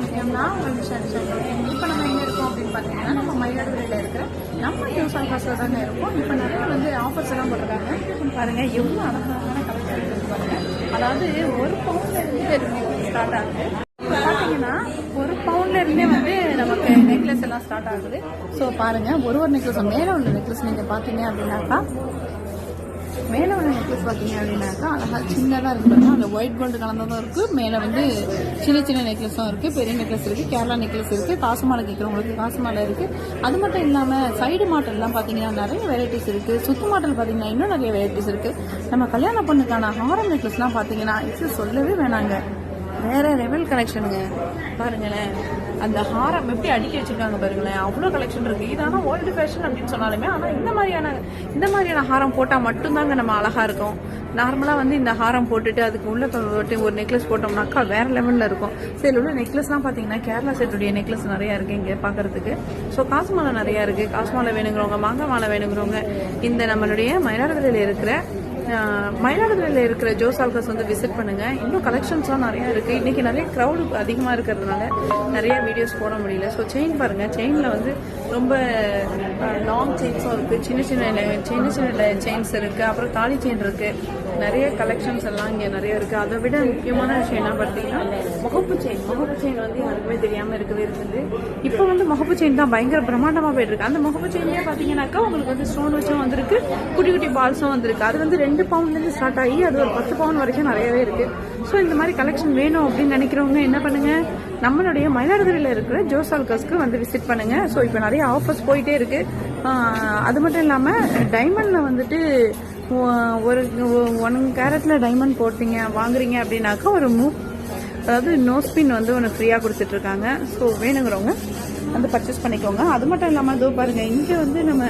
வணக்கம் நான் உங்கள் விஷால் இப்போ நம்ம எங்கே இருக்கோம் அப்படின்னு பார்த்தீங்கன்னா நம்ம மயிலாடுதுறையில் இருக்கிற நம்ம நியூஸ் ஆல்பாஸில் தாங்க இருக்கோம். இப்போ நிறைய வந்து ஆஃபர்ஸ் எல்லாம் போட்டிருக்காங்க. பாருங்கள் எவ்வளோ அழகான கலெக்ஷன் இருக்கு அதாவது ஒரு பவுண்ட்லேருந்து ஸ்டார்ட் ஆகுது. இப்போ பார்த்தீங்கன்னா ஒரு பவுண்ட்லேருந்தே வந்து நமக்கு நெக்லஸ் எல்லாம் ஸ்டார்ட் ஆகுது. ஸோ பாருங்கள் ஒரு ஒரு நெக்லஸ் மேலே உள்ள நெக்லஸ் நீங்கள் பார்த்தீங்க அப்படின்னாக்கா மேலே பார்த்தீங்க அப்படின்னாக்கா அழகாக சின்னதாக இருக்குன்னா பாருங்க. அந்த ஒயிட் கோல்டு கலந்ததும் இருக்குது மேலே வந்து சின்ன சின்ன நெக்லஸும் இருக்குது பெரிய நெக்லஸ் இருக்குது கேரளா நெக்லஸ் இருக்குது காசு மாலை கேட்குறவங்களுக்கு காசு மாலை இருக்குது அது மட்டும் இல்லாமல் சைடு மாட்டல்லாம் பார்த்தீங்கன்னா நிறைய வெரைட்டிஸ் இருக்குது சுத்து மாட்டல் பார்த்தீங்கன்னா இன்னும் நிறைய வெரைட்டிஸ் இருக்குது நம்ம கல்யாண பொண்ணுக்கான ஹாரம் நெக்லஸ்லாம் பார்த்தீங்கன்னா இது சொல்லவே வேணாங்க. வேற லெவல் கலெக்ஷனுங்க பாருங்களேன். அந்த ஹாரம் எப்படி அடுக்கி வச்சிருக்காங்க பாருங்களேன். அவ்வளோ கலெக்ஷன் இருக்கு. இது ஆனால் ஓல்டு ஃபேஷன் அப்படின்னு சொன்னாலுமே ஆனால் இந்த மாதிரியான இந்த மாதிரியான ஹாரம் போட்டால் மட்டும்தாங்க நம்ம அழகா இருக்கும். நார்மலாக வந்து இந்த ஹாரம் போட்டுட்டு அதுக்கு உள்ள போட்டு ஒரு நெக்லஸ் போட்டோம்னாக்கா வேற லெவலில் இருக்கும். சரி உள்ள நெக்லஸ்லாம் பார்த்தீங்கன்னா கேரளா செட்டுடைய நெக்லஸ் நிறைய இருக்கு இங்கே பார்க்கறதுக்கு ஸோ காசு மாலை நிறைய இருக்கு. காசு மாலை வேணுங்கிறவங்க மாங்காய் மாலை வேணுங்கிறவங்க இந்த நம்மளுடைய மயிலாடுதுறையில் இருக்கிற மயிலாடுதுறையில் இருக்கிற ஜோஸ் ஆல்கஸ் வந்து விசிட் பண்ணுங்க. இன்னும் கலெக்ஷன்ஸ்லாம் நிறைய இருக்கு. இன்னைக்கு நிறைய க்ரௌடு அதிகமாக இருக்கிறதுனால நிறைய வீடியோஸ் போட முடியல. ஸோ செயின் பாருங்க. செயினில் வந்து ரொம்ப லாங் செயின்ஸும் இருக்கு. சின்ன சின்ன சின்ன சின்ன செயின்ஸ் இருக்கு. அப்புறம் தாலி செயின் இருக்கு. நிறைய கலெக்ஷன்ஸ் எல்லாம் இங்கே நிறைய இருக்கு. அதை விட முக்கியமான விஷயம் என்ன பார்த்தீங்கன்னா முகப்பு செயின் முகப்பு செயின் வந்து யாருக்குமே தெரியாமல் இருக்கவே இருக்குது. இப்போ வந்து முகப்பு செயின் தான் பயங்கர பிரம்மாண்டமாக போயிட்டு இருக்கு. அந்த முகப்பு செயின்லேயே பார்த்தீங்கன்னாக்கா உங்களுக்கு வந்து ஸ்டோன் வச்சும் வந்திருக்கு. குட்டி குட்டி பால்ஸும் வந்திருக்கு. அது வந்து ரெண்டு பவுண்ட்லேருந்து ஸ்டார்ட் ஆகி அது ஒரு பத்து பவுண்ட் வரைக்கும் நிறையவே இருக்குது ஸோ இந்த மாதிரி கலெக்ஷன் வேணும் அப்படின்னு நினைக்கிறவங்க என்ன பண்ணுங்கள் நம்மளுடைய மயிலாடுதுறையில் இருக்கிற ஜோசால்கஸ்க்கு வந்து விசிட் பண்ணுங்கள் ஸோ இப்போ நிறைய ஆஃபர்ஸ் போயிட்டே இருக்குது அது மட்டும் இல்லாமல் டைமண்டில் வந்துட்டு ஒரு ஒன் கேரட்டில் டைமண்ட் போட்டீங்க வாங்குறீங்க அப்படின்னாக்கா ஒரு மூ அதாவது நோஸ்பின் வந்து ஒன்று ஃப்ரீயாக கொடுத்துட்ருக்காங்க. ஸோ வேணுங்கிறவங்க வந்து பர்ச்சேஸ் பண்ணிக்கோங்க. அது மட்டும் இல்லாமல் இதோ பாருங்கள் இங்கே வந்து நம்ம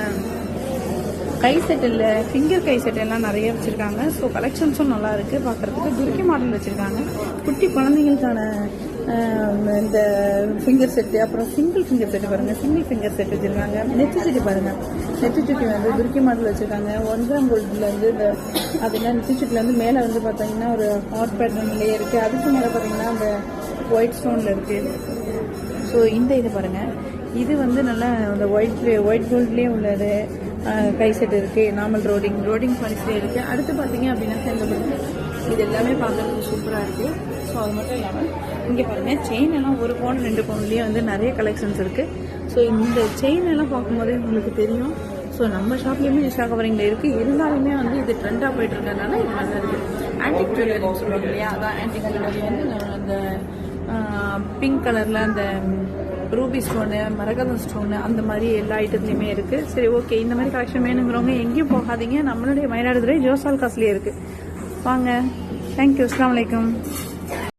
கை செட்டில் ஃபிங்கர் கை செட் எல்லாம் நிறைய வச்சுருக்காங்க. ஸோ கலெக்ஷன்ஸும் நல்லா இருக்குது பார்க்குறதுக்கு துருக்கி மாடல் வச்சுருக்காங்க. குட்டி குழந்தைங்களுக்கான இந்த ஃபிங்கர் செட்டு அப்புறம் சிங்கிள் ஃபிங்கர் செட்டு பாருங்கள் சிங்கிள் ஃபிங்கர் செட் வச்சுருக்காங்க. நெத்தி சுட்டி பாருங்கள் நெத்தி சுட்டி வந்து துருக்கி மாடல் வச்சுருக்காங்க. ஒன் கிராம் கோல்டில் வந்து இந்த அது என்ன நெத்தி சுட்டிலேருந்து மேலே வந்து பார்த்தீங்கன்னா ஒரு ஹாட் பேட்டர்ன்லேயே இருக்குது அதுக்கு மேலே பார்த்தீங்கன்னா அந்த ஒயிட் ஸ்டோனில் இருக்குது ஸோ இந்த இது பாருங்கள் இது வந்து நல்லா அந்த ஒயிட் ஒயிட் கோல்ட்லேயே உள்ளது. கை செட் இருக்குது நார்மல் ரோடிங். ரோடிங் பாலிஸ்லேயே இருக்குது அடுத்து பார்த்தீங்க அப்படின்னா இந்த இது எல்லாமே பார்க்கறதுக்கு சூப்பராக இருக்குது ஸோ அது மட்டும் இல்லாமல் இங்கே பாருங்கள் செயின் எல்லாம் ஒரு பவுன் ரெண்டு பவுன்லேயே வந்து நிறைய கலெக்ஷன்ஸ் இருக்குது ஸோ இந்த செயின் எல்லாம் பார்க்கும்போதே உங்களுக்கு தெரியும். ஸோ நம்ம ஷாப்லேயுமே நிஷா கவரிங்கில் இருக்குது இருந்தாலுமே வந்து இது ட்ரெண்டாக போயிட்டு இருக்கனால இது நல்லா இருக்குது ஆன்டிக் ஜுவல்லரின்னு சொல்லுவாங்க இல்லையா? அதான் ஆன்டிக் ஜுவல்லரி வந்து அந்த பிங்க் கலரில் அந்த ரூபி ஸ்டோனு மரகதம் ஸ்டோனு அந்த மாதிரி எல்லா ஐட்டத்துலையுமே இருக்குது சரி ஓகே இந்த மாதிரி கலெக்ஷன் வேணுங்கிறவங்க எங்கேயும் போகாதீங்க. நம்மளுடைய மயிலாடுதுறை ஜோசால் காஸ்ட்லேயே இருக்குது வாங்க. தேங்க்யூ அஸ்லாம் வலைக்கம்